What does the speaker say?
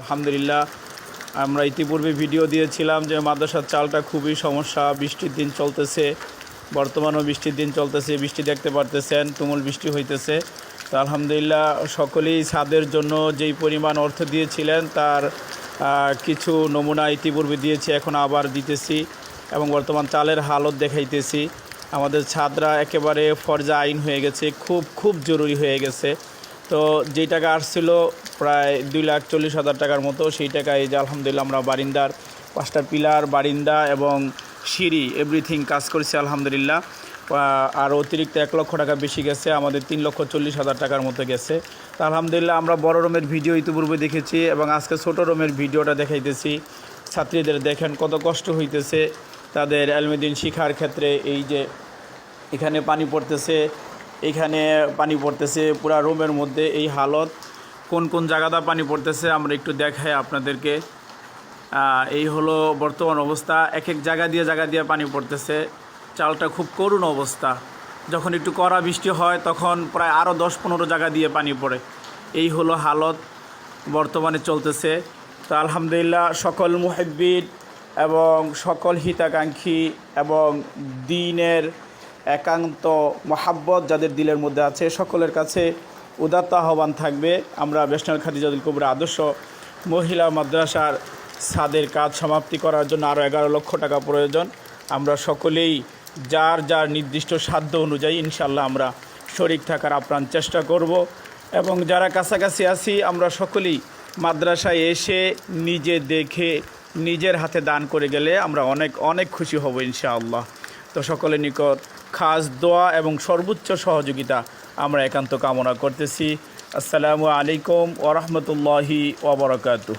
আলহামদুলিল্লাহ। আমরা ইতিপূর্বে ভিডিও দিয়েছিলাম যে মাদ্রাসার চালটা খুবই সমস্যা, বৃষ্টির দিন চলতেছে, বর্তমানেও বৃষ্টির দিন চলতেছে, বৃষ্টি দেখতে পারতেছেন, তুমুল বৃষ্টি হইতেছে। তো আলহামদুলিল্লাহ, সকলেই ছাদের জন্য যেই পরিমাণ অর্থ দিয়েছিলেন তার কিছু নমুনা ইতিপূর্বে দিয়েছি, এখন আবার দিতেছি এবং বর্তমান চালের হালত দেখাইতেছি। আমাদের ছাদরা একেবারে ফরজা আইন হয়ে গেছে, খুব খুব জরুরি হয়ে গেছে। তো যেই টাকা আসছিল প্রায় দুই লাখ চল্লিশ হাজার টাকার মতো, সেই টাকা এই যে আলহামদুলিল্লাহ আমরা বারিন্দার, পাঁচটা পিলার, বারিন্দা এবং সিঁড়ি এভরিথিং কাজ করেছি আলহামদুলিল্লাহ। আর অতিরিক্ত এক লক্ষ টাকা বেশি গেছে, আমাদের তিন লক্ষ চল্লিশ হাজার টাকার মতো গেছে। তো আলহামদুলিল্লাহ আমরা বড় রুমের ভিডিও ইতিপূর্বে দেখেছি এবং আজকে ছোটো রুমের ভিডিওটা দেখাইতেছি। ছাত্রীদের দেখেন কত কষ্ট হইতেছে তাদের অ্যালমেদিন শিখার ক্ষেত্রে, এই যে এখানে পানি পড়তেছে এখানে পানি পড়তেছে, পুরা রুমের মধ্যে এই হালত। কোন কোন জায়গাটা পানি পড়তেছে আমরা একটু দেখাই আপনাদেরকে। এই হলো বর্তমান অবস্থা। এক এক জায়গা দিয়ে জায়গা দিয়ে পানি পড়তেছে। চালটা খুব করুণ অবস্থা। যখন একটু কড়া বৃষ্টি হয়, তখন প্রায় আরও দশ পনেরো জায়গা দিয়ে পানি পড়ে। এই হলো হালত বর্তমানে চলতেছে। তো আলহামদুলিল্লাহ, সকল মুহেব্বিদ এবং সকল হিতাকাঙ্ক্ষী এবং দিনের একান্ত মহাব্বত যাদের দিলের মধ্যে আছে, সকলের কাছে উদাত্ত আহ্বান থাকবে। আমরা বেশনাল খাদিজাদুল কবুর আদর্শ মহিলা মাদ্রাসার ছাদের কাজ সমাপ্তি করার জন্য আরও এগারো লক্ষ টাকা প্রয়োজন। আমরা সকলেই যার যার নির্দিষ্ট সাধ্য অনুযায়ী ইনশাল্লাহ আমরা শরিক থাকার আপ্রাণ চেষ্টা করব এবং যারা কাছাকাছি আছি, আমরা সকলেই মাদ্রাসায় এসে নিজে দেখে নিজের হাতে দান করে গেলে আমরা অনেক অনেক খুশি হব ইনশাআল্লাহ। তো সকলের নিকট খাস দোয়া এবং সর্বোচ্চ সহযোগিতা আমরা একান্ত কামনা করতেছি। আসসালামু আলাইকুম ওরহমতুল্লাহি ওবরাকাতু